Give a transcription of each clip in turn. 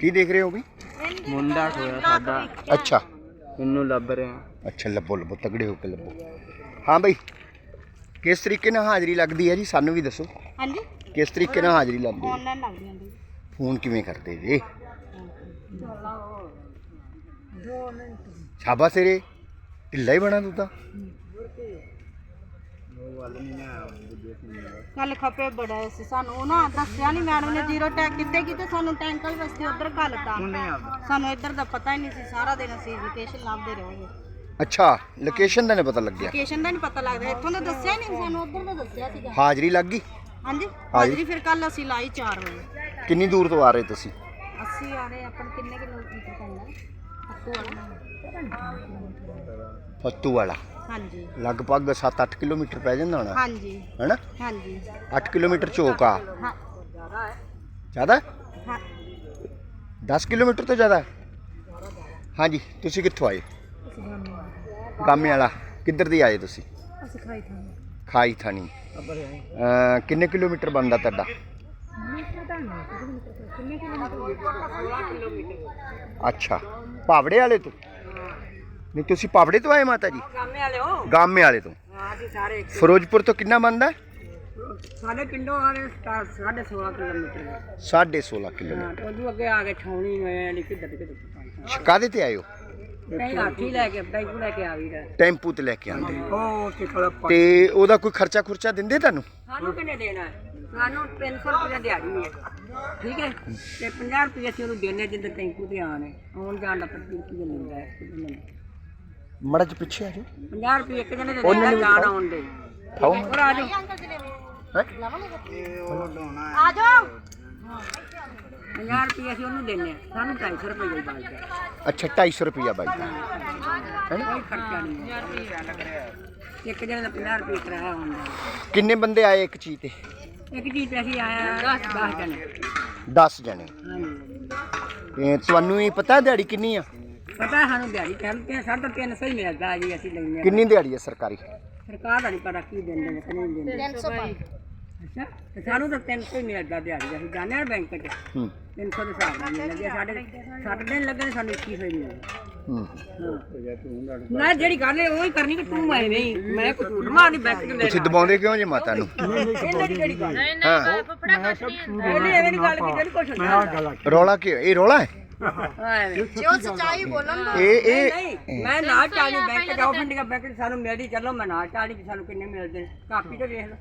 ਕੀ ਦੇਖ ਰਹੇ ਹੋ ਵੀ? ਮੁੰਡਾ ਹੋਇਆ ਸਾਡਾ। ਅੱਛਾ। ਇਹਨੂੰ ਲੱਭ ਰਹੇ ਆ ਅੱਛਾ ਲੱਭੋ ਲੱਭੋ ਤਗੜੇ ਹੋ ਕੇ ਲੱਭੋ। ਹਾਂ ਬਈ ਕਿਸ ਤਰੀਕੇ ਨਾਲ ਹਾਜ਼ਰੀ ਲੱਗਦੀ ਹੈ ਜੀ? ਸਾਨੂੰ ਵੀ ਦੱਸੋ। ਹਾਂਜੀ। ਕਿਸ ਤਰੀਕੇ ਨਾਲ ਹਾਜ਼ਰੀ ਲੱਗਦੀ ਹੈ? ਆਨਲਾਈਨ ਲੱਗਦੀਆਂ ਜੀ ਫੋਨ ਕਿਵੇਂ ਕਰਦੇ ਜੀ? ਸ਼ਾਬਾਸ਼ ਤੇਰੇ। ਢਿੱਲਾ ਹੀ ਬਣਾ ਤੂੰ ਤਾਂ। ਕੱਲ ਖਪੇ ਬੜਾ ਸੀ। ਸਾਨੂੰ ਨਾ ਦੱਸਿਆ ਨਹੀਂ ਮੈਡਮ ਨੇ ਜ਼ੀਰੋ ਟੈਗ ਕਿੱਥੇ ਕੀਤੇ ਸਾਨੂੰ ਟੈਂਕਲ ਵਸਤੇ ਉਧਰ ਘੱਲਤਾ ਸਾਨੂੰ ਇੱਧਰ ਦਾ ਪਤਾ ਹੀ ਨਹੀਂ ਸੀ ਸਾਰਾ ਦਿਨ ਅਸੀਂ ਲੋਕੇਸ਼ਨ ਲੱਭਦੇ ਰਹੇ ਅੱਛਾ ਲੋਕੇਸ਼ਨ ਦਾ ਨਹੀਂ ਪਤਾ ਲੱਗਿਆ? ਲੋਕੇਸ਼ਨ ਦਾ ਨਹੀਂ ਪਤਾ ਲੱਗਦਾ ਇੱਥੋਂ ਦਾ ਦੱਸਿਆ ਨਹੀਂ ਸਾਨੂੰ ਉਧਰ ਦਾ ਦੱਸਿਆ ਸੀਗਾ। ਹਾਜ਼ਰੀ ਲੱਗ ਗਈ? ਹਾਂਜੀ ਹਾਜ਼ਰੀ? ਫਿਰ ਕੱਲ ਅਸੀਂ ਲਾਈ 4 ਵਜੇ। ਕਿੰਨੀ ਦੂਰ ਤੋਂ ਆ ਰਹੇ ਤੁਸੀਂ? ਅਸੀਂ ਆ ਰਹੇ ਆਪਾਂ ਕਿੰਨੇ ਕਿਲੋਮੀਟਰ ਪੈਂਦਾ? ਹੱਤੂ ਵਾਲਾ? ਫੱਤੂ ਵਾਲਾ ਹਾਂਜੀ ਲਗਭਗ 7-8 ਕਿਲੋਮੀਟਰ ਪੈ ਜਾਂਦਾ ਹੋਣਾ ਹਾਂਜੀ ਹੈਨਾ ਹਾਂਜੀ 8 ਕਿਲੋਮੀਟਰ ਚੌਕ ਆ ਹਾਂ ਜ਼ਿਆਦਾ ਹੈ? ਹਾਂ 10 ਕਿਲੋਮੀਟਰ ਤੋਂ ਜ਼ਿਆਦਾ ਹੈ? ਹਾਂਜੀ ਤੁਸੀਂ ਕਿੱਥੋਂ ਆਏ ਗਾਮੇ ਵਾਲਾ ਕਿੱਧਰ ਦੀ ਆਏ ਤੁਸੀਂ ਅਸੀਂ ਖਾਈ ਥਾਂ ਖਾਈ ਥਾਣੀ ਅਹ ਕਿੰਨੇ ਕਿਲੋਮੀਟਰ ਬਣਦਾ ਤੁਹਾਡਾ ਅੱਛਾ ਪਾਵੜੇ ਵਾਲੇ ਤੋਂ ਨਹੀਂ ਤੁਸੀਂ ਪਾਵੜੇ ਤੋਂ ਆਏ ਮਾਤਾ ਜੀ? ਗਾਮੇ ਵਾਲੇ ਹੋ। ਗਾਮੇ ਵਾਲੇ ਤੋਂ। ਹਾਂ ਅਸੀਂ ਸਾਰੇ ਫਿਰੋਜ਼ਪੁਰ ਤੋਂ ਕਿੰਨਾ ਬਣਦਾ? ਸਾਡੇ ਪਿੰਡੋਂ ਆ ਕੇ ਸਟਾ- ਸਾਢੇ 16 ਕਿਲੋਮੀਟਰ। ਹੈ। 16.5 ਕਿਲੋਮੀਟਰ। ਉਦੋਂ ਅੱਗੇ ਆ ਕੇ ਛਾਉਣੀ ਹੋਏ ਨੇ ਕਿੱਧਰ ਕਿੱਧਰ ਕਾਦੇ ਤੇ ਕਈ ਹਾਥੀ ਲੈ ਕੇ ਟੈਂਪੂ ਲੈ ਕੇ ਆ ਵੀ ਦਾ ਟੈਂਪੂ ਤੇ ਲੈ ਕੇ ਆਂਦੇ ਤੇ ਉਹਦਾ ਕੋਈ ਖਰਚਾ ਖੁਰਚਾ ਦਿੰਦੇ ਤੁਹਾਨੂੰ? ਸਾਨੂੰ ਕਿੰਨੇ ਦੇਣਾ? ਸਾਨੂੰ 300 ਰੁਪਏ ਦਿਹਾੜੀ ਹੈ ਠੀਕ ਹੈ? ਤੇ 50 ਰੁਪਏ ਅਸੀਂ ਉਹਨੂੰ ਦੇਣੇ ਜਿੱਦ ਟੈਂਪੂ ਤੇ ਆਣੇ ਆਉਣ ਜਾਣ ਦਾ ਪ੍ਰਤੀ ਕੀ ਲੈਂਦਾ ਹੈ। ਮੜਾ ਚ ਪਿੱਛੇ ਆ ਜਾਓ। 50 ਰੁਪਏ ਇੱਕ ਜਣੇ ਦੇ ਦੇਣਾ ਜਾਣ ਆਉਣ ਦੇ। ਖਾਓ। ਹੋਰ ਆ ਜਾਓ। ਹੈਂ? ਆ ਜਾਓ। 50 ਰੁਪਏ ਅਸੀਂ ਉਹਨੂੰ ਦੇਣੇ ਸਾਨੂੰ 250 ਰੁਪਏ ਹੀ ਬਚਦਾ ਅੱਛਾ 250 ਰੁਪਿਆ ਬਾਈ ਦਾ ਕੋਈ ਖਰਚਾ ਨਹੀਂ ਹੈ। ਇੱਕ ਜਣੇ ਦਾ 50 ਰੁਪਏ ਕਿਰਾਇਆ ਹੁੰਦਾ। ਕਿੰਨੇ ਬੰਦੇ ਆਏ ਇੱਕ ਚੀਜ਼ ਤੇ? ਇੱਕ ਚੀਜ਼ ਤੇ ਅਸੀਂ ਆਇਆ 10 ਜਣੇ। 10 ਜਣੇ। ਤੇ ਤੁਹਾਨੂੰ ਵੀ ਪਤਾ ਦਿਹਾੜੀ ਕਿੰਨੀ ਆ? ਪਤਾ ਸਾਨੂੰ ਦਿਹਾੜੀ ਕਹਿੰਦੇ ਸਾਡਾ 300 ਹੀ ਮਿਲਦਾ ਜੀ ਅਸੀਂ ਲੈਂਦੇ ਹਾਂ। ਕਿੰਨੀ ਦਿਹਾੜੀ ਹੈ ਸਰਕਾਰੀ? ਸਰਕਾਰ ਦਾ ਨਹੀਂ ਪਤਾ ਕੀ ਦਿੰਦੇ ਨੇ ਕਿ ਨਹੀਂ ਦਿੰਦੇ 305 ਅੱਛਾ ਤੇ ਸਾਨੂੰ ਤਾਂ 300 ਹੀ ਮਿਲਦਾ ਦਿਹਾੜੀ ਅਸੀਂ ਜਾਂਦੇ ਹਾਂ ਬੈਂਕ 'ਚ। ਹੂੰ। 300 ਦੇ ਹਿਸਾਬ ਨਾਲ ਮਿਲਦਾ ਜੇ ਸਾਡੇ ਸੱਤ ਦਿਨ ਲੱਗੇ ਨੇ ਸਾਨੂੰ 2100 ਹੀ ਮਿਲਦਾ। ਹੂੰ। ਨਾ ਜਿਹੜੀ ਗੱਲ ਹੈ ਉਹ ਹੀ ਕਰਨੀ ਕਿ ਤੂੰ ਐ ਨਹੀਂ ਮੈਂ ਕੋਈ ਝੂਠ ਮਾਰਨੀ ਬੈਂਕ 'ਚ ਤੁਸੀਂ ਦਬਾਉਂਦੇ ਕਿਉਂ ਜੇ ਮਾਤਾ ਨੂੰ? ਇਹਨਾਂ ਦੀ ਕਿਹੜੀ ਗੱਲ ਹਾਂ। ਇਹਦੀ ਐਵੇਂ ਦੀ ਗੱਲ ਕੀ ਜਿਹੜੀ ਕੁਛ ਹੁੰਦਾ। ਰੌਲਾ ਕੀ ਇਹ ਰੌਲਾ ਹੈ? ਹਾਂ ਐਵੇਂ ਜੋ ਸੱਚਾਈ ਬੋਲਣ ਦਾ ਇਹ ਇਹ ਨਹੀਂ ਮੈਂ ਨਾ ਚਾਲੀ ਬੈਂਕ ਜਾਓ ਪਿੰਡੀਆ ਬੈਂਕ 'ਚ ਸਾਨੂੰ ਮਿਲਦੀ ਚਲੋ ਮੈਂ ਨਾ ਚਾਲੀ ਕਿ ਸਾਨੂੰ ਕਿੰਨੇ ਮਿਲਦੇ ਨੇ। ਕਾਪੀ ਤੇ ਵੇਖ ਲਓ।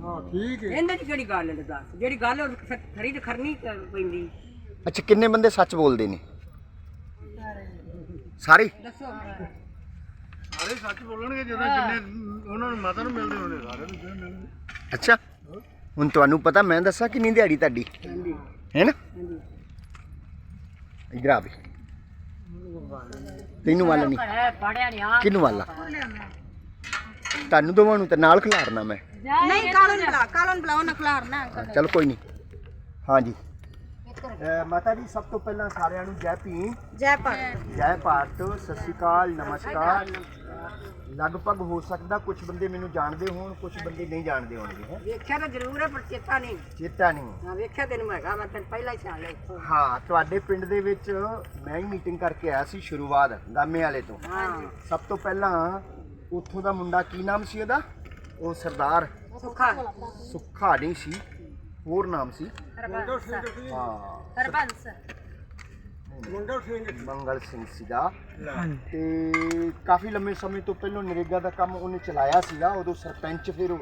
ਹਾਂ ਠੀਕ ਹੈ। ਇਹਨਾਂ 'ਚ ਕਿਹੜੀ ਗੱਲ ਹੈ ਦੱਸ? ਜਿਹੜੀ ਗੱਲ ਉਹ ਖ- ਖਰੀਦ ਖਰਨੀ ਕ- ਪੈਂਦੀ। ਅੱਛਾ ਕਿੰਨੇ ਬੰਦੇ ਸੱਚ ਬੋਲਦੇ ਨੇ? ਸਾਰੇ? ਦੱਸੋ। ਅੱਛਾ। ਹੁਣ ਤੁਹਾਨੂੰ ਪਤਾ ਮੈਂ ਦੱਸਾਂ ਕਿੰਨੀ ਦਿਹਾੜੀ ਤੁਹਾਡੀ? ਹੈ ਨਾ ਇਧਰ ਆ ਵੀ ਤੈਨੂੰ ਵਾਲਾ ਨਹੀਂ। ਪੜਿਆ ਨਹੀਂ ਆ ਕਿਹਨੂੰ ਵਾਲਾ? ਤੁਹਾਨੂੰ ਦੋਵਾਂ ਨੂੰ ਤੇ ਨਾਲ ਖਿਲਾਰਨਾ ਮੈਂ। ਨਹੀਂ ਕਾਲਨ ਬੁਲਾ ਕਾਲਨ ਬੁਲਾਓ ਨਾ ਖਲਾਰਨਾ ਅੰਕਲ ਚਲ ਕੋਈ ਨਹੀਂ। ਹਾਂਜੀ। ਮਾਤਾ ਜੀ ਸਭ ਤੋਂ ਪਹਿਲਾਂ ਸਾਰਿਆਂ ਨੂੰ ਜੈ ਭੀਮ। ਜੈ ਭਾਰਤ। ਜੈ ਭਾਰਤ ਸਤਿ ਸ਼੍ਰੀ ਅਕਾਲ ਨਮਸਕਾਰ। ਲਗਭਗ ਹੋ ਸਕਦਾ ਕੁਝ ਬੰਦੇ ਮੈਨੂੰ ਜਾਣਦੇ ਹੋਣ ਕੁਝ ਬੰਦੇ ਨਹੀਂ ਜਾਣਦੇ ਹੋਣਗੇ ਹੈਂ। ਵੇਖਿਆ ਤਾਂ ਜ਼ਰੂਰ ਹੈ ਪਰ ਚੇਤਾ ਨਹੀਂ। ਚੇਤਾ ਨਹੀਂ। ਹਾਂ ਵੇਖਿਆ ਤੈਨੂੰ ਮੈਂ ਹੈਗਾ ਮੈਂ ਤੈਨੂੰ ਪਹਿਲਾਂ ਹੀ ਛਾਣ ਲਿਆ ਇੱਥੋਂ। ਹਾਂ ਤੁਹਾਡੇ ਪਿੰਡ ਦੇ ਵਿੱਚ ਮੈਂ ਹੀ ਮੀਟਿੰਗ ਕਰਕੇ ਆਇਆ ਸੀ ਸ਼ੁਰੂਆਤ ਗਾਮੇ ਵਾਲੇ ਤੋਂ। ਹਾਂ ਸਭ ਤੋਂ ਪਹਿਲਾਂ ਉੱਥੋਂ ਦਾ ਮੁੰਡਾ ਕੀ ਨਾਮ ਸੀ ਉਹਦਾ? ਉਹ ਸਰਦਾਰ। ਸੁੱਖਾ। ਸੁੱਖਾ ਨਹੀਂ ਸੀ ਹੋਰ ਨਾਮ ਸੀ। ਹਰਬੰਸ। ਹਾਂ ਹਰਬੰਸ। ਮੰਗਲ ਸਿੰਘ ਸੀਗਾ। ਤੇ ਕਾਫੀ ਲੰਮੇ ਸਮੇਂ ਤੋਂ ਪਹਿਲਾਂ ਨਰੇਗਾ ਦਾ ਕੰਮ ਉਹਨੇ ਚਲਾਇਆ ਸੀਗਾ ਉਦੋਂ ਸਰਪੰਚ ਫਿਰ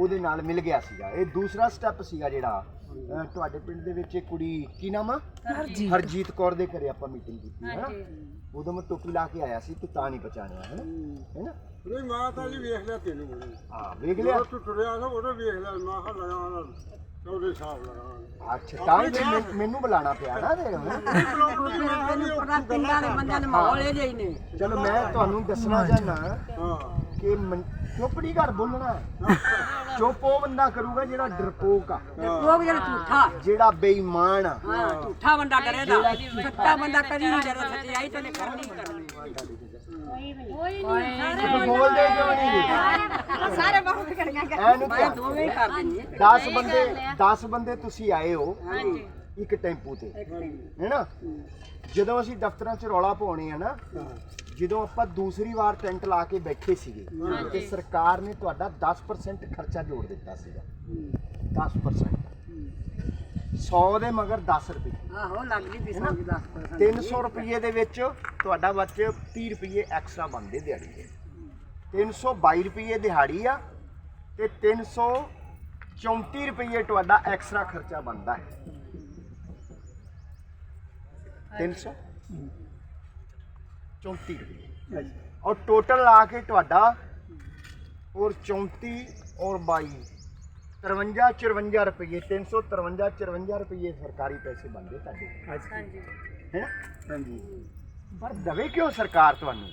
ਉਹਦੇ ਨਾਲ ਮਿਲ ਗਿਆ ਸੀਗਾ। ਇਹ ਦੂਸਰਾ ਸਟੈਪ ਸੀਗਾ ਜਿਹੜਾ ਅਹ, ਤੁਹਾਡੇ ਪਿੰਡ ਦੇ ਵਿੱਚ ਇੱਕ ਕੁੜੀ ਕੀ ਨਾਮ ਆ? ਹਰਜੀਤ। ਹਰਜੀਤ ਕੌਰ ਦੇ ਘਰੇ ਆਪਾਂ ਮੀਟਿੰਗ ਕੀਤੀ ਹੈ ਨਾ? ਉਦੋਂ ਮੈਂ ਟੋਪੀ ਲਾ ਕੇ ਆਇਆ ਸੀ ਤੂੰ ਤਾਂ ਨਹੀਂ ਪਛਾਣਿਆ ਹੈ ਨਾ? ਹੈ ਨਾ? ਨਹੀਂ ਮਾਤਾ ਜੀ ਵੇਖ ਲਿਆ ਤੈਨੂੰ ਮੈਨੂੰ ਹਾਂ ਵੇਖ ਲਿਆ? ਜਦੋਂ ਤੂੰ ਤੁਰਿਆ ਨਾ ਉਹਨੇ ਵੇਖ ਲਿਆ ਮੈਂ ਹਾਂ ਲਗਾ ਨਾ ਉਹਦੇ ਸਾਹਬ ਲਗਾ ਅੱਛਾ ਤਾਂ ਹੀ ਮੈਨੂੰ- ਮੈਨੂੰ ਬੁਲਾਣਾ ਪਿਆ ਨਾ ਤੇ ਹੁਣ। ਤੈਨੂੰ ਪਤਾ ਪਿੰਡਾਂ ਦੇ ਬੰਦਿਆਂ ਦੇ ਮਾਹੌਲ ਇਹ ਜਿਹੇ ਹੀ ਨੇ। ਚਲੋ ਮੈਂ ਤੁਹਾਨੂੰ ਦੱਸਣਾ ਚਾਹਨਾ ਹਾਂ। ਕਿ ਮਨ- ਚੁੱਪ ਨਹੀਂ ਘਰ ਬੋਲਣਾ ਚੁੱਪ ਉਹ ਬੰਦਾ ਕਰੂਗਾ ਜਿਹੜਾ ਡਰਪੋਕ ਆ। ਲੋਕ ਜਿਹੜਾ ਝੂਠਾ। ਜਿਹੜਾ ਬੇਈਮਾਨ ਆ। ਹਾਂ ਝੂਠਾ ਬੰਦਾ ਡਰੇਦਾ ਸੱਚਾ ਬੰਦਾ ਕਦੀ ਨਹੀਂ ਡਰਦਾ ਸੱਚਾਈ ਤਾਂ ਨੇ ਕਰਨੀ ਹੀ ਕਰਨੀ। ਤੁਸੀਂ ਬੋਲਦੇ ਕਿਉਂ ਨਹੀਂ? ਜੀ ਸਾਰੇ ਬਹੁਤ ਕਰੀਆਂ ਐਨੂੰ ਮੈਂ ਦੋਵੇਂ ਹੀ ਕਰ ਦਿੰਦੀ 10 ਬੰਦੇ 10 ਬੰਦੇ ਤੁਸੀਂ ਆਏ ਹੋ ਇੱਕ ਟੈਂਪੂ ਤੇ। ਹੈਨਾ? ਜਦੋਂ ਅਸੀਂ ਦਫ਼ਤਰਾਂ 'ਚ ਰੌਲਾ ਪਾਉਣੇ ਆ ਨਾ ਜਦੋਂ ਆਪਾਂ ਦੂਸਰੀ ਵਾਰ ਟੈਂਟ ਲਾ ਕੇ ਬੈਠੇ ਸੀਗੇ ਤੇ ਸਰਕਾਰ ਨੇ ਤੁਹਾਡਾ 10% ਖਰਚਾ ਜੋੜ ਦਿੱਤਾ ਸੀਗਾ। 10% 100 ਦੇ ਮਗਰ 10 ਰੁਪਏ। ਆਹੋ ਲੱਗਦੀ ਵੀ ਸਮਝ ਦੱਸ 300 ਰੁਪਏ ਦੇ ਵਿੱਚ ਤੁਹਾਡਾ ਬੱਚ 30 ਰੁਪਏ ਐਕਸਟਰਾ ਬਣਦੇ ਦਿਹਾੜੀ ਦੇ। 322 ਰੁਪਏ ਦਿਹਾੜੀ ਆ ਤੇ 334 ਰੁਪਏ ਤੁਹਾਡਾ ਐਕਸਟਰਾ ਖਰਚਾ ਬਣਦਾ ਹੈ। 300 34 ਰੁਪਏ ਔਰ ਟੋਟਲ ਲਾ ਕੇ ਤੁਹਾਡਾ ਔਰ 34 ਔਰ 22 53 54 ਰੁਪਏ 353 54 ਰੁਪਏ ਸਰਕਾਰੀ ਪੈਸੇ ਬਣਦੇ ਤੁਹਾਡੇ। ਹਾਂਜੀ। ਹੈ ਹਾਂਜੀ। ਪਰ ਦਵੇ ਕਿਉਂ ਸਰਕਾਰ ਤੁਹਾਨੂੰ?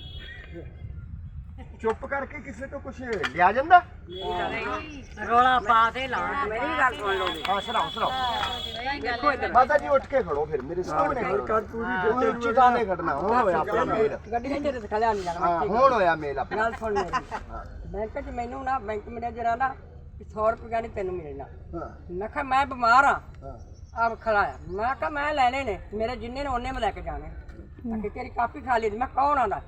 ਚੁੱਪ ਕਰਕੇ ਕਿਸੇ ਤੋਂ ਕੁਝ ਲਿਆ ਜਾਂਦਾ? ਰੋਲਾ ਪਾ ਕੇ ਲਾ ਮੇਰੀ ਗੱਲ ਸੁਣ ਲਓ ਹਾਂ ਸੁਣਾਓ ਸੁਣਾਓ। ਦੇਖੋ ਇੱਧਰ। ਮਾਤਾ ਜੀ ਉੱਠ ਕੇ ਖੜੋ ਫਿਰ ਮੇਰੇ ਸਾਹਮਣੇ ਖੜੋ। ਪੂਰੀ ਉੱਚੀ ਤਾਂ ਨਹੀਂ ਖੜਨਾ ਹੁਣ ਹੋਇਆ ਆਪਣਾ ਮੇਲ। ਗੱਡੀ ਇੱਧਰ ਤੇ ਖਲਿਆ ਨਹੀਂ ਜਾਣਾ ਹਾਂ ਹੁਣ ਹੋਇਆ ਮੇਲ ਆਪਣਾ। ਗੱਲ ਸੁਣ ਮੇਰੀ ਬੈਂਕ 'ਚ ਮੈਨੂੰ ਨਾ ਬੈਂਕ ਮੈਨੇਜਰ ਆ ਨਾ 100 ਰੁਪਏ ਨਹੀਂ ਤੈਨੂੰ ਮਿਲਣਾ। ਹਾਂ। ਮੈਂ ਕਿਹਾ ਮੈਂ ਬਿਮਾਰ ਆ। ਹਾਂ। ਆਪ ਖੜਾਇਆ ਮੈਂ ਕਿਹਾ ਮੈਂ ਲੈਣੇ ਨੇ ਮੇਰੇ ਜਿੰਨੇ ਨੇ ਉਹਨੇ ਮੈਂ ਲੈ ਕੇ ਜਾਣੇ। ਕਿ ਤੇਰੀ ਕਾਪੀ ਖਾ ਲਈ ਮੈਂ ਕੌਣ ਆਂਦਾ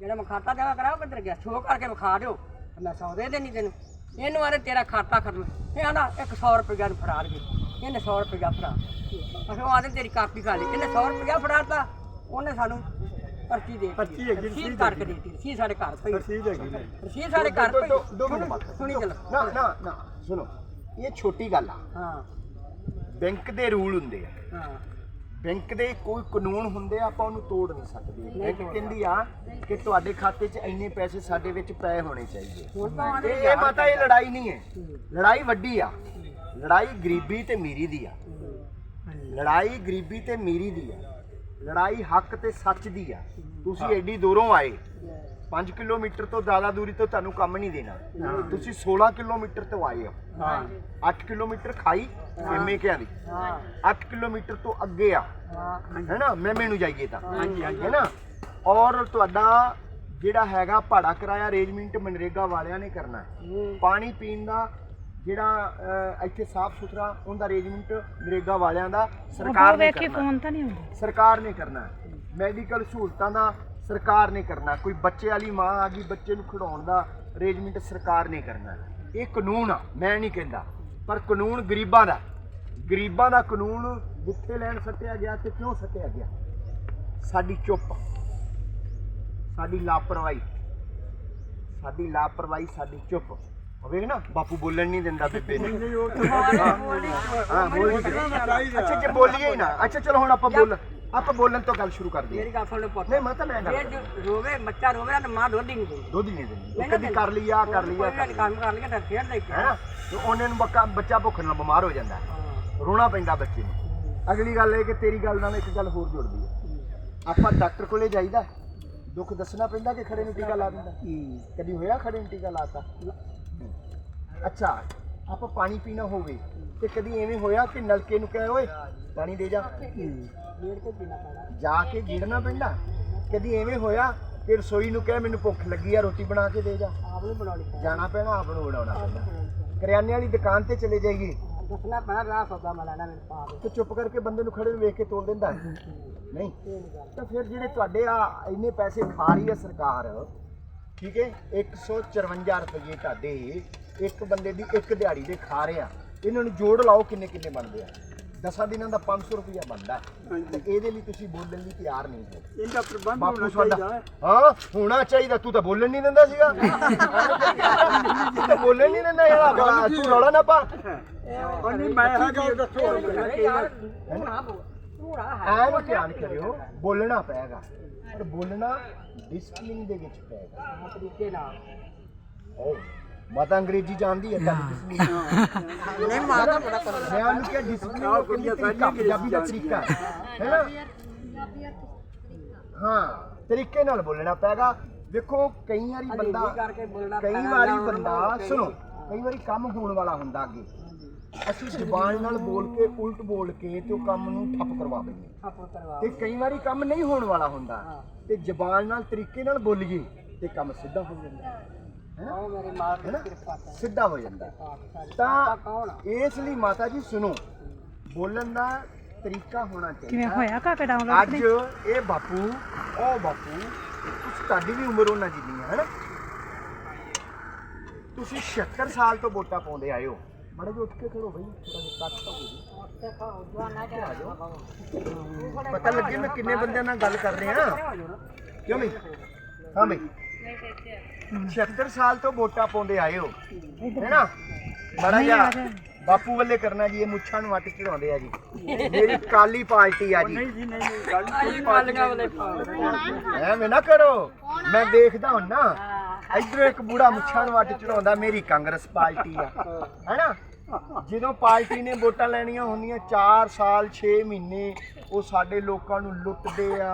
ਜਿਹੜਾ ਮੈਂ ਖਾਤਾ ਜਮਾ ਕਰਾਓ ਕਿੱਧਰ ਗਿਆ? ਸ਼ੋਅ ਕਰਕੇ ਵਿਖਾ ਦਿਓ। ਤੇ ਮੈਂ ਸੌ ਦੇ ਦੇਣੀ ਤੈਨੂੰ। ਇਹਨੂੰ ਆਰੇ ਤੇਰਾ ਖਾਤਾ ਖਤਮ। ਇਹ ਆਂਦਾ 100 ਰੁਪਏ ਨੂੰ ਫੜਾ ਗਈ ਇਹਨੇ 100 ਰੁਪਏ ਫੜਾ ਉਹ ਆਂਦੇ ਤੇਰੀ ਕਾਪੀ ਖਾ ਲਈ। ਇਹਨੇ 100 ਰੁਪਏ ਫੜਾਤਾ ਉਹਨੇ ਸਾਨੂੰ ਪਰਚੀ ਦੇ ਪਰਚੀ ਹੈਗੀ ਰਸੀਦ ਕਰਕੇ ਦੇ ਦਿੱਤੀ। ਰਸੀਦ ਸਾਡੇ ਘਰ ਪਈ। ਰਸੀਦ ਹੈਗੀ ਰਸੀਦ ਸਾਡੇ ਘਰ ਪਈ। ਦੋ- ਮਿੰਟ ਸੁਣੀ ਚੱਲ ਨਾ ਨਾ ਨਾ। ਸੁਣੋ। ਇਹ ਛੋਟੀ ਗੱਲ ਆ। ਹਾਂ। ਬੈਂਕ ਦੇ ਰੂਲ ਹੁੰਦੇ ਆ। ਹਾਂ। ਬੈਂਕ ਦੇ ਕੋਈ ਕਾਨੂੰਨ ਹੁੰਦੇ ਆ ਆਪਾਂ ਉਹਨੂੰ ਤੋੜ ਨਹੀਂ ਸਕਦੇ। ਬੈਂਕ ਕਹਿੰਦੀ ਆ ਕਿ ਤੁਹਾਡੇ ਖਾਤੇ 'ਚ ਇੰਨੇ ਪੈਸੇ ਸਾਡੇ ਵਿੱਚ ਪਏ ਹੋਣੇ ਚਾਹੀਦੇ। ਹੁਣ ਤਾਂ ਆਂਦੇ ਇਹ ਇਹ ਮਾਤਾ ਇਹ ਲੜਾਈ ਨਹੀਂ ਹੈ। ਲੜਾਈ ਵੱਡੀ ਆ। ਲੜਾਈ ਗਰੀਬੀ ਤੇ ਮੀਰੀ ਦੀ ਆ। ਲੜਾਈ ਗਰੀਬੀ ਤੇ ਮੀਰੀ ਦੀ ਆ। ਲੜਾਈ ਹੱਕ ਤੇ ਸੱਚ ਦੀ ਆ। ਤੁਸੀਂ ਐਡੀ ਦੂਰੋਂ ਆਏ। 5 ਕਿਲੋਮੀਟਰ ਤੋਂ ਜ਼ਿਆਦਾ ਦੂਰੀ ਤੋਂ ਤੁਹਾਨੂੰ ਕੰਮ ਨਹੀਂ ਦੇਣਾ। ਤੁਸੀਂ 16 ਕਿਲੋਮੀਟਰ ਤੋਂ ਆਏ ਹੋ। ਹਾਂ। 8 ਕਿਲੋਮੀਟਰ ਖਾਈ ਐਮਏ ਕਿਆ ਦੀ। ਹਾਂ। 8 ਕਿਲੋਮੀਟਰ ਤੋਂ ਅੱਗੇ ਆ। ਹਾਂ। ਹੈਨਾ? ਮੈਮੇ ਨੂੰ ਜਾਈਏ ਤਾਂ। ਹੈਨਾ? ਔਰ ਤੁਹਾਡਾ ਜਿਹੜਾ ਹੈਗਾ ਭਾੜਾ ਕਿਰਾਇਆ ਅਰੇਂਜਮੈਂਟ ਮਨਰੇਗਾ ਵਾਲਿਆਂ ਨੇ ਕਰਨਾ ਹੈ। ਪਾਣੀ ਪੀਣ ਦਾ ਜਿਹੜਾ ਇੱਥੇ ਸਾਫ਼ ਸੁਥਰਾ ਉਹਦਾ ਅਰੇਂਜਮੈਂਟ ਨਰੇਗਾ ਵਾਲਿਆਂ ਦਾ ਸਰਕਾਰ ਨੇ ਕਰਨਾ ਫੋਨ ਤਾਂ ਨਹੀਂ ਹੁੰਦਾ ਸਰਕਾਰ ਨੇ ਕਰਨਾ ਮੈਡੀਕਲ ਸਹੂਲਤਾਂ ਦਾ ਸਰਕਾਰ ਨੇ ਕਰਨਾ ਕੋਈ ਬੱਚੇ ਵਾਲੀ ਮਾਂ ਆ ਗਈ ਬੱਚੇ ਨੂੰ ਖਿਡਾਉਣ ਦਾ ਅਰੇਂਜਮੈਂਟ ਸਰਕਾਰ ਨੇ ਕਰਨਾ ਇਹ ਕਾਨੂੰਨ ਆ ਮੈਂ ਨਹੀਂ ਕਹਿੰਦਾ ਪਰ ਕਾਨੂੰਨ ਗਰੀਬਾਂ ਦਾ ਗਰੀਬਾਂ ਦਾ ਕਾਨੂੰਨ ਜਿੱਥੇ ਲੈਣ ਸੱਟਿਆ ਗਿਆ ਤੇ ਕਿਉਂ ਸੱਟਿਆ ਗਿਆ ਸਾਡੀ ਚੁੱਪ ਸਾਡੀ ਲਾਪਰਵਾਹੀ ਸਾਡੀ ਲਾਪਰਵਾਹੀ ਸਾਡੀ ਚੁੱਪ ਹੋਵੇ ਨਾ ਬਾਪੂ ਬੋਲਣ ਨਹੀਂ ਦਿੰਦਾ ਬੇਬੇ ਨੂੰ ਹਾਂ ਬੋਲ ਅੱਛਾ ਜੇ ਬੋਲੀਏ ਹੀ ਨਾ ਅੱਛਾ ਚਲੋ ਹੁਣ ਆਪਾਂ ਬੋਲ ਆਪਾਂ ਬੋਲਣ ਤੋਂ ਗੱਲ ਸ਼ੁਰੂ ਕਰਦੇ ਮੇਰੀ ਗੱਲ ਸੁਣ ਲਓ ਪੁੱਤ। ਨਹੀਂ ਮੈਂ ਤਾਂ ਮੈਂ ਗੱਲ ਜੋ ਰੋਵੇ ਬੱਚਾ ਰੋਵੇ ਨਾ ਤਾਂ ਮਾਂ ਦੁੱਧ ਨਹੀਂ ਦਿੰਦੀ ਦੁੱਧ ਨਹੀਂ ਦਿੰਦੀ ਕਦੀ ਕਰ ਲਿਆ ਕਰ ਲਿਆ ਕੋਈ ਕੰਮ ਕਰ ਲਿਆ ਤਾਂ ਫੇਰ ਲੈ ਕੇ। ਹੈ? ਉਹਨੇ ਨੂੰ ਬੱਕਾ ਬੱਚਾ ਭੁੱਖ ਨਾਲ ਬਿਮਾਰ ਹੋ ਜਾਂਦਾ। ਰੋਣਾ ਪੈਂਦਾ ਬੱਚੇ ਨੂੰ। ਅਗਲੀ ਗੱਲ ਇਹ ਕਿ ਤੇਰੀ ਗੱਲ ਨਾਲ ਇੱਕ ਗੱਲ ਹੋਰ ਜੁੜਦੀ ਹੈ। ਆਪਾਂ ਡਾਕਟਰ ਕੋਲੇ ਜਾਈਦਾ। ਦੁੱਖ ਦੱਸਣਾ ਪੈਂਦਾ ਕਿ ਖੜੇ ਨੂੰ ਟੀਕਾ ਲਾ ਦਿੰਦਾ। ਕਦੀ ਹੋਇਆ ਖੜੇ ਨੂੰ ਟੀਕਾ ਲਾਤਾ? ਅੱਛਾ ਆਪਾਂ ਪਾਣੀ ਪੀਣਾ ਹੋਵੇ। ਤੇ ਕਦੀ ਐਵੇਂ ਹੋਇਆ ਕਿ ਨਲਕੇ ਨੂੰ ਕਹੇ, ਓਏ, ਪਾਣੀ ਦੇ ਜਾ। ਜਾ ਕੇ ਗਿੜਨਾ ਪੈਂਦਾ। ਕਦੀ ਐਵੇਂ ਹੋਇਆ ਕਿ ਰਸੋਈ ਨੂੰ ਕਹੇ, ਮੈਨੂੰ ਭੁੱਖ ਲੱਗੀ ਆ, ਰੋਟੀ ਬਣਾ ਕੇ ਦੇ ਜਾ। ਆਪ ਨੂੰ ਬਣਾਉਣੀ ਜਾਣਾ ਪੈਣਾ, ਆਪ ਨੂੰ ਬਣਾਉਣਾ ਪੈਂਦਾ। ਕਰਿਆਨੇ ਵਾਲੀ ਦੁਕਾਨ ਤੇ ਚਲੇ ਜਾਈਏ। ਦੱਸਣਾ ਪੈਣਾ ਰਾਹ ਸੌਦਾ ਮਲਾਣਾ ਮੈਨੂੰ ਪਾ ਤੇ ਚੁੱਪ ਕਰਕੇ ਬੰਦੇ ਨੂੰ ਖੜੇ ਨੂੰ ਵੇਖ ਕੇ ਤੋਲ ਦਿੰਦਾ। ਨਹੀਂ, ਤਾਂ ਫਿਰ ਜਿਹੜੇ ਤੁਹਾਡੇ ਆ ਇੰਨੇ ਪੈਸੇ ਖਾ ਰਹੀ ਹੈ ਸਰਕਾਰ, ਠੀਕ ਹੈ 154 ਰੁਪਏ ਤੁਹਾਡੇ, ਇੱਕ ਬੰਦੇ ਦੀ ਇੱਕ ਦਿਹਾੜੀ ਦੇ ਖਾ ਰਹੇ ਆ। ਇਹਨਾਂ ਨੂੰ ਜੋੜ ਲਾਓ ਕਿੰਨੇ ਕਿੰਨੇ ਬਣਦੇ ਆ। ਦਸਾਂ ਦਿਨਾਂ ਦਾ 500 ਰੁਪਇਆ ਬਣਦਾ। ਹੈ। ਤੇ ਇਹਦੇ ਲਈ ਤੁਸੀਂ ਬੋਲਣ ਲਈ ਤਿਆਰ ਨਹੀਂ ਹੋ। ਇਹਦਾ ਪ੍ਰਬੰਧ ਬਾਪੂ ਹੋਣਾ ਚਾਹੀਦਾ ਹਾਂ। ਹੋਣਾ ਚਾਹੀਦਾ। ਤੂੰ ਤਾਂ ਬੋਲਣ ਨਹੀਂ ਦਿੰਦਾ ਸੀਗਾ। ਤੂੰ ਤਾਂ ਬੋਲਣ ਨਹੀਂ ਦਿੰਦਾ ਯਾਰ। ਤੂੰ ਰੌਲਾ ਨਾ ਪਾ। ਉਹ ਨਹੀਂ ਮੈਂ ਹੈਗਾ ਉਹ ਦੱਸੋ। ਯਾਰ ਬੋਲ ਤੂੰ ਨਾ ਹੈ। ਐਨ ਧਿਆਨ ਕਰਿਓ ਬੋਲਣਾ ਪਏਗਾ ਪਰ ਬੋਲਣਾ ਡਿਸਪਲਿਨ ਦੇ ਵਿੱਚ ਪਏਗਾ ਤਰੀਕੇ ਨਾਲ। ਓ। ਮਾਤਾ ਅੰਗਰੇਜ਼ੀ ਜਾਣਦੀ ਹੈ ਤਾਂ ਡਿਸਪਲਿਨ ਨਹੀਂ ਮਾਰਦਾ ਬੜਾ ਕਰ ਮੈਂ ਉਹਨੂੰ ਕਿਹਾ ਡਿਸਪਲਿਨ ਉਹ ਕਹਿੰਦੀ ਤਰੀਕਾ ਪੰਜਾਬੀ ਦਾ ਤਰੀਕਾ ਹੈ। ਨਾ? ਹਾਂ ਤਰੀਕੇ ਨਾਲ ਬੋਲਣਾ ਪਏਗਾ ਵੇਖੋ ਕਈ ਵਾਰੀ ਬੰਦਾ ਕਰਕੇ ਬੋਲਣਾ ਕਈ ਵਾਰੀ ਬੰਦਾ ਸੁਣੋ ਕਈ ਵਾਰੀ ਕੰਮ ਹੋਣ ਵਾਲਾ ਹੁੰਦਾ ਅੱਗੇ। ਅਸੀਂ ਜ਼ੁਬਾਨ ਨਾਲ ਬੋਲ ਕੇ ਉਲਟ ਬੋਲ ਕੇ ਤੇ ਉਹ ਕੰਮ ਨੂੰ ਠੱਪ ਕਰਵਾ ਦਿੰਦੇ ਹਾਂ। ਆਪੋ ਕਰਵਾ ਤੇ ਕਈ ਵਾਰੀ ਕੰਮ ਨਹੀਂ ਹੋਣ ਵਾਲਾ ਹੁੰਦਾ ਤੇ ਜ਼ਬਾਨ ਨਾਲ ਤਰੀਕੇ ਨਾਲ ਬੋਲੀਏ ਤੇ ਕੰਮ ਸਿੱਧਾ ਹੋ ਜਾਂਦਾ। ਹੈ ਉਹ ਮੇਰੇ ਮਾਂ ਦੀ ਹੈਨਾ? ਕਿਰਪਾ ਕਰ। ਸਿੱਧਾ ਹੋ ਜਾਂਦਾ। ਤਾਂ ਤਾਂ? ਇਸ ਲਈ ਮਾਤਾ ਜੀ ਸੁਣੋ ਬੋਲਣ ਦਾ ਤਰੀਕਾ ਹੋਣਾ ਚਾਹੀਦਾ। ਕਿਵੇਂ ਹੋਇਆ? ਕਾਕੇ ਡਾਊਨਲੋਡ ਅੱਜ ਇਹ ਬਾਪੂ ਉਹ ਬਾਪੂ ਤੁਸੀਂ ਤੁਹਾਡੀ ਵੀ ਉਮਰ ਉਹਨਾਂ ਜਿੰਨੀ ਹੈ ਹੈਨਾ ਤੁਸੀਂ 76 ਸਾਲ ਤੋਂ ਵੋਟਾਂ ਪਾਉਂਦੇ ਆਏ ਹੋ। ਮਾੜਾ ਜਿਹਾ ਉੱਠ ਕੇ ਖੜੋ ਬਈ ਥੋੜਾ ਜਿਹਾ ਕੱਟ ਹੋ ਜੀ ਪਤਾ ਲੱਗੇ ਮੈਂ ਕਿੰਨੇ ਬੰਦਿਆਂ ਨਾਲ ਗੱਲ ਕਰ ਰਿਹਾ। ਕਿਉਂ ਬਈ? ਹਾਂ ਬਈ। 76 ਸਾਲ ਤੋਂ ਵੋਟਾਂ ਪਾਉਂਦੇ ਆਏ ਹੋ। ਹੈਨਾ? ਮਾੜਾ ਜਿਹਾ ਬਾਪੂ ਵੱਲੇ ਕਰਨਾ ਜੀ ਇਹ ਮੁੱਛਾਂ ਨੂੰ ਵੱਟ ਚੜਾਉਂਦੇ ਆ ਜੀ। ਮੇਰੀ ਕਾਲੀ ਪਾਰਟੀ ਆ ਜੀ। ਆਈ ਮਾਲੀਆਂ ਵਾਲੇ ਐਵੇਂ ਨਾ ਕਰੋ। ਮੈਂ ਦੇਖਦਾ ਹੁਣ ਨਾ ਇਧਰੋਂ ਇੱਕ ਬੂੜਾ ਮੁੱਛਾਂ ਨੂੰ ਵੱਟ ਚੜਾਉਂਦਾ ਮੇਰੀ ਕਾਂਗਰਸ ਪਾਰਟੀ ਆ। ਹੈਨਾ? ਜਦੋਂ ਪਾਰਟੀ ਨੇ ਵੋਟਾਂ ਲੈਣੀਆਂ ਹੁੰਦੀਆਂ 4 ਸਾਲ 6 ਮਹੀਨੇ ਉਹ ਸਾਡੇ ਲੋਕਾਂ ਨੂੰ ਲੁੱਟਦੇ ਆ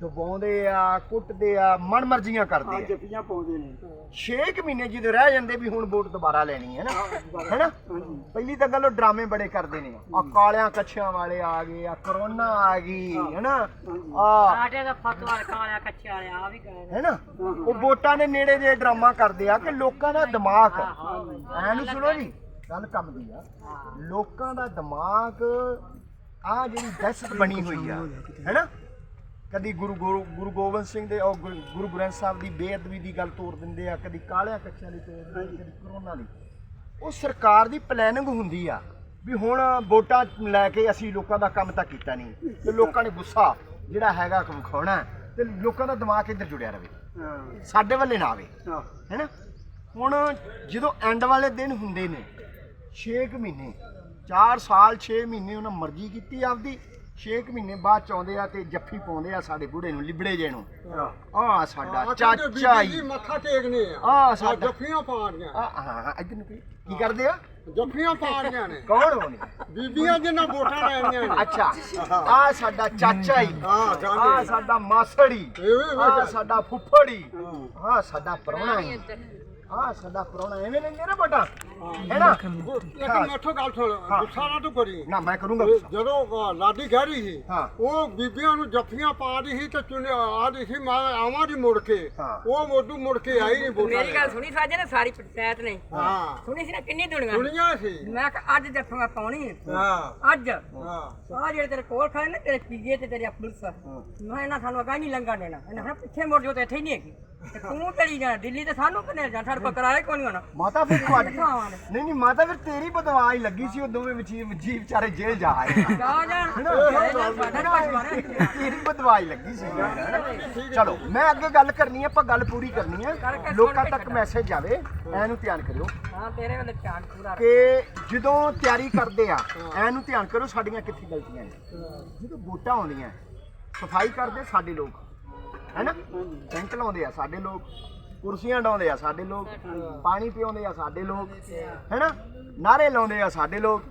ਦਬਾਉਂਦੇ ਆ ਕੁੱਟਦੇ ਆ ਮਨਮਰਜ਼ੀਆਂ ਕਰਦੇ ਆ। ਜੱਫੀਆਂ ਪਾਉਂਦੇ ਨੇ। 6 ਮਹੀਨੇ ਜਦੋਂ ਰਹਿ ਜਾਂਦੇ ਵੀ ਹੁਣ ਵੋਟ ਦੁਬਾਰਾ ਲੈਣੀ ਹੈ ਨਾ ਹੈਨਾ? ਪਹਿਲੀ ਤਾਂ ਗੱਲ ਉਹ ਡਰਾਮੇ ਬੜੇ ਕਰਦੇ ਨੇ। ਆ ਕਾਲਿਆਂ ਕੱਛਿਆਂ ਵਾਲੇ ਆ ਗਏ ਆ ਕਰੋਨਾ ਆ ਗਈ ਹੈਨਾ? ਆ ਸਾਡੇ ਦਾ ਫਤਵਾ ਕਾਲਿਆ ਕੱਚੇ ਵਾਲੇ ਆ ਵੀ ਗਏ ਹੈਨਾ? ਉਹ ਵੋਟਾਂ ਦੇ ਨੇੜੇ ਜੇ ਡਰਾਮਾ ਕਰਦੇ ਆ ਕਿ ਲੋਕਾਂ ਦਾ ਦਿਮਾਗ। ਐ ਨੂੰ ਸੁਣੋ ਜੀ ਗੱਲ ਕੰਮ ਦੀ ਆ। ਲੋਕਾਂ ਦਾ ਦਿਮਾਗ ਆ ਜਿਹੜੀ ਦਹਿਸ਼ਤ ਬਣੀ ਹੋਈ ਆ ਹੈਨਾ? ਕਦੀ ਗੁਰੂ ਗੁਰੂ ਗੁਰੂ ਗੋਬਿੰਦ ਸਿੰਘ ਦੇ ਉਹ ਗੁਰੂ ਗੁਰੂ ਗ੍ਰੰਥ ਸਾਹਿਬ ਦੀ ਬੇਅਦਬੀ ਦੀ ਗੱਲ ਤੋੜ ਦਿੰਦੇ ਆ ਕਦੀ ਕਾਲਿਆਂ ਕੱਚਿਆਂ ਦੀ ਤੋੜ ਦਿੰਦੇ ਆ, ਕਦੀ ਕਰੋਨਾ ਦੀ। ਉਹ ਸਰਕਾਰ ਦੀ ਪਲੈਨਿੰਗ ਹੁੰਦੀ ਆ ਵੀ ਹੁਣ ਵੋਟਾਂ ਲੈ ਕੇ ਅਸੀਂ ਲੋਕਾਂ ਦਾ ਕੰਮ ਤਾਂ ਕੀਤਾ ਨਹੀਂ ਤੇ ਲੋਕਾਂ ਨੇ ਗੁੱਸਾ ਜਿਹੜਾ ਹੈਗਾ ਵਿਖਾਉਣਾ ਤੇ ਲੋਕਾਂ ਦਾ ਦਿਮਾਗ ਇੱਧਰ ਜੁੜਿਆ ਰਵੇ। ਸਾਡੇ ਵੱਲੇ ਨਾ ਆਵੇ ਹੈਨਾ ਹੁਣ ਜਦੋਂ ਐਂਡ ਵਾਲੇ ਦਿਨ ਹੁੰਦੇ ਨੇ 6 ਮਹੀਨੇ 4 ਸਾਲ 6 ਮਹੀਨੇ ਉਹਨਾਂ ਮਰਜ਼ੀ ਕੀਤੀ ਆਪਦੀ 6 ਮਹੀਨੇ ਬਾਅਦ ਚ ਆਉਂਦੇ ਆ ਤੇ ਜੱਫੀ ਪਾਉਂਦੇ ਆ ਸਾਡੇ ਬੁੜੇ ਨੂੰ ਲਿਬੜੇ ਜੇ ਨੂੰ। ਆ ਸਾਡਾ ਚਾਚਾ ਹੀ ਮੱਥਾ ਟੇਕਨੇ ਆ। ਆ ਸਾਡਾ ਜੱਫੀਆਂ ਪਾਣੀਆਂ ਆ ਹਾਂ ਇੱਧਰ ਨੂੰ ਕੀ ਕਰਦੇ ਆ? ਜੱਫੀਆਂ ਪਾਣੀਆਂ ਨੇ। ਕੌਣ ਹੋਣੇ ਬੀਬੀਆਂ ਜਿੰਨਾ ਵੋਟਾਂ ਲੈਣੀਆਂ ਨੇ। ਅੱਛਾ ਆ ਸਾਡਾ ਚਾਚਾ ਹੀ ਆ ਸਾਡਾ ਮਾਸੜੀ। ਆ। ਸਾਡਾ ਫੁੱਫੜੀ। ਆ ਸਾਡਾ ਪ੍ਰਾਹੁਣਾ ਹੀ ਆ ਸਾਡਾ ਪ੍ਰਾਹੁਣਾ ਐਵੇਂ ਲੈਂਦੇ ਨਾ ਬਟਾ ਹੈਨਾ ਇੱਕ ਮੈਥੋਂ ਗੱਲ ਸੁਣ ਗੁੱਸਾ ਨਾ ਤੂੰ ਕਰੀ। ਨਾ ਮੈਂ ਕਰੂੰਗਾ ਜਦੋਂ ਅ, ਲਾਡੀ ਕਹਿ ਰਹੀ ਸੀ ਹਾਂ। ਉਹ ਬੀਬੀਆਂ ਨੂੰ ਜੱਫੀਆਂ ਪਾ ਰਹੀ ਸੀ ਤੇ ਚੁਣਿਆ ਆ ਰਹੀ ਸੀ ਮੈਂ ਆਵਾਂ ਦੀ ਮੁੜ ਕੇ। ਹਾਂ। ਉਹ ਮੋਦੂ ਮੁੜ ਕੇ ਆਈ ਨਹੀਂ ਵੋਟਾਂ ਮੇਰੀ ਗੱਲ ਸੁਣੀ ਸਾਜੇ ਨੇ ਸਾਰੀ ਪੰਚਾਇਤ ਨੇ। ਹਾਂ। ਸੁਣੀ ਸੀ ਨਾ ਕਿੰਨੀ ਦੁਨੀਆ? ਦੁਨੀਆ ਸੀ। ਮੈਂ ਕਿਹਾ ਅੱਜ ਜੱਫੀਆਂ ਪਾਉਣੀ ਹੈ। ਹਾਂ। ਅੱਜ। ਹਾਂ। ਆ ਜਿਹੜੇ ਤੇਰੇ ਕੋਲ ਖੜੇ ਨੇ ਤੇਰੇ ਪੀਏ ਤੇ ਤੇਰੇ ਪੁਲਿਸ ਮੈਂ ਇਹਨਾਂ ਸਾਨੂੰ ਅਗਾ ਨਹੀਂ ਲੰਘਣ ਦੇਣਾ। ਇਹਨਾਂ ਪਿੱਛੇ ਮੁੜ ਜਾਓ ਤੇ ਇੱਥੇ ਹੀ ਨਹੀਂ ਹੈਗੀ। ਤੇ ਤੂੰ ਚਲੀ ਜਾਣਾ ਦਿੱਲੀ ਤੇ ਸਾਨੂੰ ਕਿੰਨੇ ਜਾਣਾ? ਸਾਡੇ ਕੋਲ ਕਿਰਾਏ ਕੋਈ ਨਹੀਂ ਹੋਣਾ? ਮਾਤਾ ਫਿਰ ਤੁਹਾਡੀ ਨਹੀਂ ਨਹੀਂ ਮਾਤਾ ਫਿਰ ਤੇਰੀ ਬਦਵਾਈ ਲੱਗੀ ਸੀ ਉਹ ਦੋਵੇਂ ਵਿੱਚ ਜੀ ਵਿਚਾਰੇ ਜੇਲ੍ਹ ਜਾ ਆਏ। ਜਾ ਜਾਣ ਤੇਰੀ ਬਦਵਾਈ ਲੱਗੀ ਸੀ ਚਲੋ ਮੈਂ ਅੱਗੇ ਗੱਲ ਕਰਨੀ ਹੈ ਆਪਾਂ ਗੱਲ ਪੂਰੀ ਕਰਨੀ ਹੈ ਲੋਕਾਂ ਤੱਕ ਮੈਸੇਜ ਜਾਵੇ ਐਨੂੰ ਧਿਆਨ ਕਰਿਓ। ਹਾਂ ਤੇਰੇ ਵੱਲ ਧਿਆਨ ਪੂਰਾ ਰੱਖ। ਕਿ ਜਦੋਂ ਤਿਆਰੀ ਕਰਦੇ ਆ ਐਨੂੰ ਧਿਆਨ ਕਰੋ ਸਾਡੀਆਂ ਕਿੱਥੇ ਗਲਤੀਆਂ ਨੇ। ਜਦੋਂ ਵੋਟਾਂ ਆਉਂਦੀਆਂ ਸਫ਼ਾਈ ਕਰਦੇ ਸਾਡੇ ਲੋਕ। ਹੈਨਾ? ਟੈਂਟ ਲਾਉਂਦੇ ਆ ਸਾਡੇ ਲੋਕ, ਕੁਰਸੀਆਂ ਡਾਉਂਦੇ ਆ ਸਾਡੇ ਲੋਕ, ਪਾਣੀ ਪਿਆਉਂਦੇ ਆ ਸਾਡੇ ਲੋਕ, ਹੈਨਾ? ਨਾਰੇ ਲਾਉਂਦੇ ਆ ਸਾਡੇ ਲੋਕ,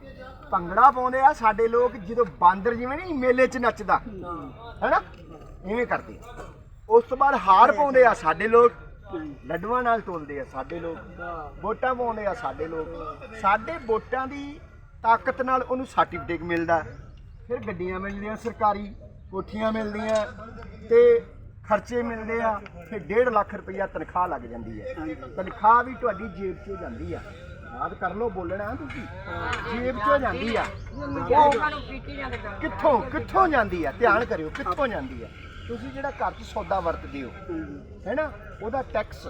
ਭੰਗੜਾ ਪਾਉਂਦੇ ਆ ਸਾਡੇ ਲੋਕ, ਜਦੋਂ ਬਾਂਦਰ ਜਿਵੇਂ ਨਹੀਂ ਮੇਲੇ 'ਚ ਨੱਚਦਾ, ਹੈਨਾ? ਇਵੇਂ ਕਰਦੇ। ਆ। ਉਸ ਤੋਂ ਬਾਅਦ ਹਾਰ ਪਾਉਂਦੇ ਆ ਸਾਡੇ ਲੋਕ, ਲੱਡੂਆਂ ਨਾਲ ਤੋਲਦੇ ਆ ਸਾਡੇ ਲੋਕ, ਵੋਟਾਂ ਪਾਉਂਦੇ ਆ ਸਾਡੇ ਲੋਕ। ਸਾਡੇ ਵੋਟਾਂ ਦੀ ਤਾਕਤ ਨਾਲ ਉਹਨੂੰ ਸਰਟੀਫਿਕੇਟ ਮਿਲਦਾ। ਫਿਰ ਗੱਡੀਆਂ ਮਿਲਦੀਆਂ, ਸਰਕਾਰੀ ਕੋਠੀਆਂ ਮਿਲਦੀਆਂ ਤੇ ਖਰਚੇ ਮਿਲਦੇ ਆ ਫਿਰ 1.5 ਲੱਖ ਰੁਪਈਆ ਤਨਖਾਹ ਲੱਗ ਜਾਂਦੀ ਹੈ। ਤਨਖਾਹ ਵੀ ਤੁਹਾਡੀ ਜੇਬ 'ਚੋਂ ਜਾਂਦੀ ਆ। ਯਾਦ ਕਰ ਲਓ ਬੋਲਣਾ ਤੁਸੀਂ? ਜੇਬ 'ਚੋਂ ਜਾਂਦੀ ਆ। ਉਹ ਕਿੱਥੋਂ ਕਿੱਥੋਂ ਜਾਂਦੀ ਆ? ਧਿਆਨ ਕਰਿਓ ਕਿੱਥੋਂ ਜਾਂਦੀ ਆ? ਤੁਸੀਂ ਜਿਹੜਾ ਘਰ 'ਚ ਸੌਦਾ ਵਰਤਦੇ ਹੋ ਹੈਨਾ ਉਹਦਾ ਟੈਕਸ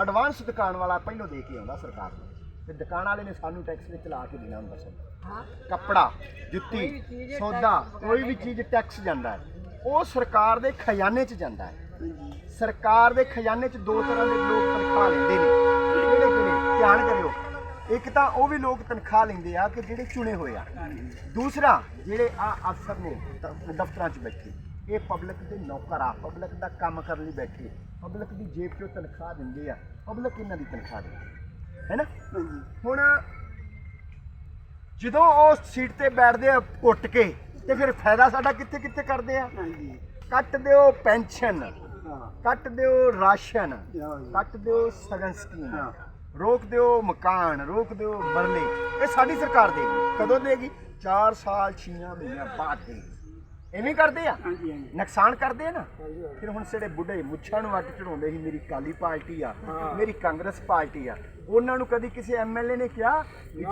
ਐਡਵਾਂਸ ਦੁਕਾਨ ਵਾਲਾ ਪਹਿਲੋਂ ਦੇ ਕੇ ਆਉਂਦਾ ਸਰਕਾਰ ਨੂੰ। ਤੇ ਦੁਕਾਨ ਵਾਲੇ ਨੇ ਸਾਨੂੰ ਟੈਕਸ ਵਿੱਚ ਲਾ ਕੇ ਦੇਣਾ ਹੁੰਦਾ ਸੌਦਾ ਕੱਪੜਾ ਜੁੱਤੀ ਸੌਦਾ ਕੋਈ ਵੀ ਚੀਜ਼ ਟੈਕਸ ਜਾਂਦਾ ਹੈ। ਉਹ ਸਰਕਾਰ ਦੇ ਖਜ਼ਾਨੇ 'ਚ ਜਾਂਦਾ ਹੈ। ਸਰਕਾਰ ਦੇ ਖਜ਼ਾਨੇ 'ਚ ਦੋ ਤਰ੍ਹਾਂ ਦੇ ਲੋਕ ਤਨਖਾਹ ਲੈਂਦੇ ਨੇ। ਕਿਹੜੇ ਕਿਹੜੇ? ਧਿਆਨ ਕਰਿਓ। ਇੱਕ ਤਾਂ ਉਹ ਵੀ ਲੋਕ ਤਨਖਾਹ ਲੈਂਦੇ ਆ ਕਿ ਜਿਹੜੇ ਚੁਣੇ ਹੋਏ ਆ। ਦੂਸਰਾ ਜਿਹੜੇ ਆ ਅਫਸਰ ਨੇ ਦਫ਼ਤਰਾਂ 'ਚ ਬੈਠੇ ਇਹ ਪਬਲਿਕ ਦੇ ਨੌਕਰ ਆ। ਪਬਲਿਕ ਦਾ ਕੰਮ ਕਰਨ ਲਈ ਬੈਠੇ। ਪਬਲਿਕ ਦੀ ਜੇਬ 'ਚੋਂ ਤਨਖਾਹ ਦਿੰਦੇ ਆ। ਪਬਲਿਕ ਇਹਨਾਂ ਦੀ ਤਨਖਾਹ ਦਿੰਦੀ ਹੈ ਨਾ? ਹੁਣ ਜਦੋਂ ਉਹ ਸੀਟ ਤੇ ਬੈਠਦੇ ਆ ਘੁੱਟ ਕੇ ਤੇ ਫਿਰ ਫਾਇਦਾ ਸਾਡਾ ਕਿੱਥੇ ਕਿੱਥੇ ਕਰਦੇ ਆ? ਕੱਟ ਦਿਓ ਪੈਨਸ਼ਨ ਕੱਟ ਦਿਓ ਰਾਸ਼ਨ ਕੱਟ ਦਿਓ ਸਗਨ ਸਕੀਮ ਰੋਕ ਦਿਓ ਮਕਾਨ ਰੋਕ ਦਿਓ ਮਰਲੇ। ਇਹ ਸਾਡੀ ਸਰਕਾਰ ਦੇਗੀ। ਕਦੋਂ ਦੇਗੀ? 4 ਸਾਲ 6 ਮਹੀਨਿਆਂ ਬਾਅਦ ਦੇਗੀ। ਐਵੇਂ ਕਰਦੇ ਆ। ਨੁਕਸਾਨ ਕਰਦੇ ਆ ਨਾ। ਫਿਰ ਹੁਣ ਜਿਹੜੇ ਬੁੱਢੇ ਮੁੱਛਾਂ ਨੂੰ ਅੱਟ ਚੜਾਉਂਦੇ ਸੀ। ਮੇਰੀ ਕਾਲੀ ਪਾਰਟੀ ਆ ਮੇਰੀ ਕਾਂਗਰਸ ਪਾਰਟੀ ਆ। ਉਹਨਾਂ ਨੂੰ ਕਦੀ ਕਿਸੇ ਐਮਐਲਏ ਨੇ ਕਿਹਾ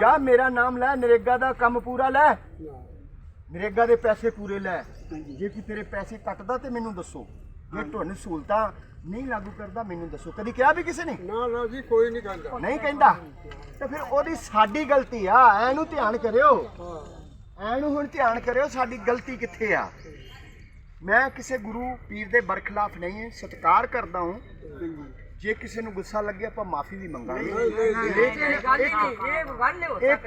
ਜਾ ਮੇਰਾ ਨਾਮ ਲੈ ਨਰੇਗਾ ਦਾ ਕੰਮ ਪੂਰਾ ਲੈ। ਨਰੇਗਾ ਦੇ ਪੈਸੇ ਪੂਰੇ ਲੈ। ਜੇ ਕੋਈ ਤੇਰੇ ਪੈਸੇ ਕੱਟਦਾ ਤੇ ਮੈਨੂੰ ਦੱਸੋ। ਜੇ ਤੁਹਾਨੂੰ ਸਹੂਲਤਾਂ ਨਹੀਂ ਲਾਗੂ ਕਰਦਾ ਮੈਨੂੰ ਦੱਸੋ। ਕਦੀ ਕਿਹਾ ਵੀ ਕਿਸੇ ਨੇ? ਨਾ ਨਾ ਜੀ ਕੋਈ ਨਹੀਂ ਕਹਿੰਦਾ। ਨਹੀਂ ਕਹਿੰਦਾ? ਤੇ ਫਿਰ ਉਹਦੀ ਸਾਡੀ ਗਲਤੀ ਆ। ਐਨੂੰ ਧਿਆਨ ਕਰਿਓ। ਐਨੂੰ ਹੁਣ ਧਿਆਨ ਕਰਿਓ ਸਾਡੀ ਗਲਤੀ ਕਿੱਥੇ ਆ? ਮੈਂ ਕਿਸੇ ਗੁਰੂ ਪੀਰ ਦੇ ਬਰਖਲਾਫ ਨਹੀਂ ਸਤਿਕਾਰ ਕਰਦਾ ਹਾਂ। ਜੇ ਕਿਸੇ ਨੂੰ ਗੁੱਸਾ ਲੱਗੇ ਆਪਾਂ ਮਾਫੀ ਵੀ ਮੰਗਾਂਗੇ। ਇੱਕ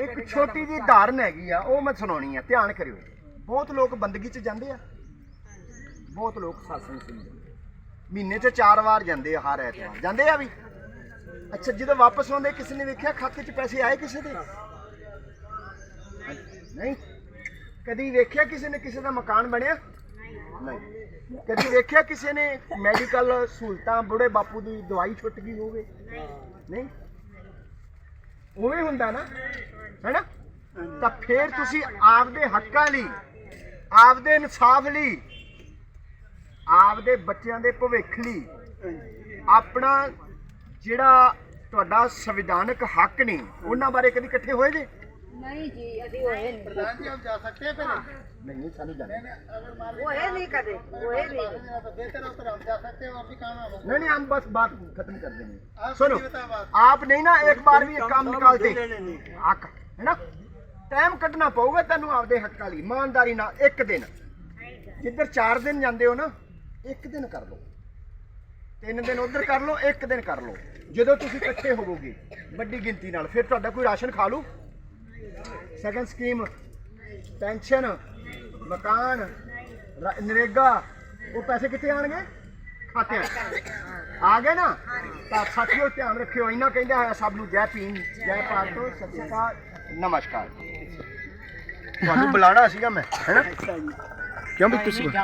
ਇੱਕ ਛੋਟੀ ਜੀ ਧਾਰਨ ਹੈਗੀ ਆ ਉਹ ਮੈਂ ਸੁਣਾਉਣੀ ਆ ਧਿਆਨ ਕਰਿਓ। ਬਹੁਤ ਲੋਕ ਬੰਦਗੀ 'ਚ ਜਾਂਦੇ ਆ। ਬਹੁਤ ਲੋਕ ਸਾਸਨ ਸੁਣਦੇ ਮਹੀਨੇ 'ਚ ਚਾਰ ਵਾਰ ਜਾਂਦੇ ਆ ਹਰ ਐਤਵਾਰ। ਜਾਂਦੇ ਆ ਵੀ? ਅੱਛਾ ਜਦੋਂ ਵਾਪਸ ਆਉਂਦੇ ਕਿਸੇ ਨੇ ਵੇਖਿਆ ਖਾਤੇ 'ਚ ਪੈਸੇ ਆਏ ਕਿਸੇ ਦੇ? ਨਹੀਂ। ਕਦੀ ਵੇਖਿਆ ਕਿਸੇ ਨੇ ਕਿਸੇ ਦਾ ਮਕਾਨ ਬਣਿਆ? ਨਹੀਂ। ਕਦੀ ਵੇਖਿਆ ਕਿਸੇ ਨੇ ਮੈਡੀਕਲ ਸਹੂਲਤਾਂ, ਬੁੜੇ ਬਾਪੂ ਦੀ ਦਵਾਈ ਛੁੱਟ ਗਈ ਹੋਵੇ? ਨਹੀਂ। ਉਵੇਂ ਹੁੰਦਾ ਨਾ, ਹੈਨਾ? ਤਾਂ ਫੇਰ ਤੁਸੀਂ ਆਪਦੇ ਹੱਕਾਂ ਲਈ, ਆਪਦੇ ਇਨਸਾਫ ਲਈ, ਆਪਦੇ ਬੱਚਿਆਂ ਦੇ ਭਵਿੱਖ ਲਈ ਆਪਣਾ ਜਿਹੜਾ ਤੁਹਾਡਾ ਸੰਵਿਧਾਨਕ ਹੱਕ ਨੇ, ਉਹਨਾਂ ਬਾਰੇ ਕਦੀ ਇਕੱਠੇ ਹੋਏ ਜੇ? ਨਹੀਂ ਜੀ ਅਸੀਂ ਹੋਏ ਨਹੀਂ ਪ੍ਰਧਾਨ ਜੀ ਆਪ ਜਾ सकते हैं पहले ਨਹੀਂ ਨਹੀਂ ਸਾਨੂੰ ਜਾਣੇ ਹੋਏ ਨਹੀਂ ਕਦੇ ਹੋਏ ਨਹੀਂ देते रहो तो हम जा सकते हैं और भी काम है नहीं नहीं हम बस बात खत्म कर देंगे सुनो आप नहीं ना एक बार भी ये काम निकालते हक है ना ਟਾਈਮ ਕੱਢਣਾ ਪਊਗਾ ਤੈਨੂੰ ਆਪਦੇ ਹੱਕਾਂ ਲਈ ਇਮਾਨਦਾਰੀ ਨਾਲ ਇੱਕ ਦਿਨ ਜਿੱਧਰ 4 ਦਿਨ ਜਾਂਦੇ ਹੋ ਨਾ ਇੱਕ ਦਿਨ ਕਰ ਲਓ ਤਿੰਨ ਦਿਨ ਉਧਰ ਕਰ ਲਓ ਇੱਕ ਦਿਨ ਕਰ ਲਓ ਜਦੋਂ ਤੁਸੀਂ ਇਕੱਠੇ ਹੋਵੋਗੇ ਵੱਡੀ ਗਿਣਤੀ ਨਾਲ ਫਿਰ ਤੁਹਾਡਾ ਕੋਈ ਰਾਸ਼ਨ ਖਾ ਲੂ ਸੈਕੰਡ ਸਕੀਮ ਪੈਨਸ਼ਨ ਮਕਾਨ ਰ- ਨਰੇਗਾ ਉਹ ਪੈਸੇ ਕਿੱਥੇ ਆਣਗੇ ਖਾਤੇ ਆ ਗਏ ਨਾ? ਤਾਂ ਸਾਥੀਓ ਧਿਆਨ ਰੱਖਿਓ ਇੰਨਾ ਕਹਿੰਦਾ ਹੋਇਆ ਸਭ ਨੂੰ ਜੈ ਭੀਮ ਜੈ ਭਾਰਤ ਸਤਿ ਸ਼੍ਰੀ ਅਕਾਲ ਨਮਸਕਾਰ। ਤੁਹਾਨੂੰ ਬੁਲਾਣਾ ਸੀਗਾ ਮੈਂ ਹੈਨਾ ਕਿਉਂ ਵੀ ਤੁਸੀਂ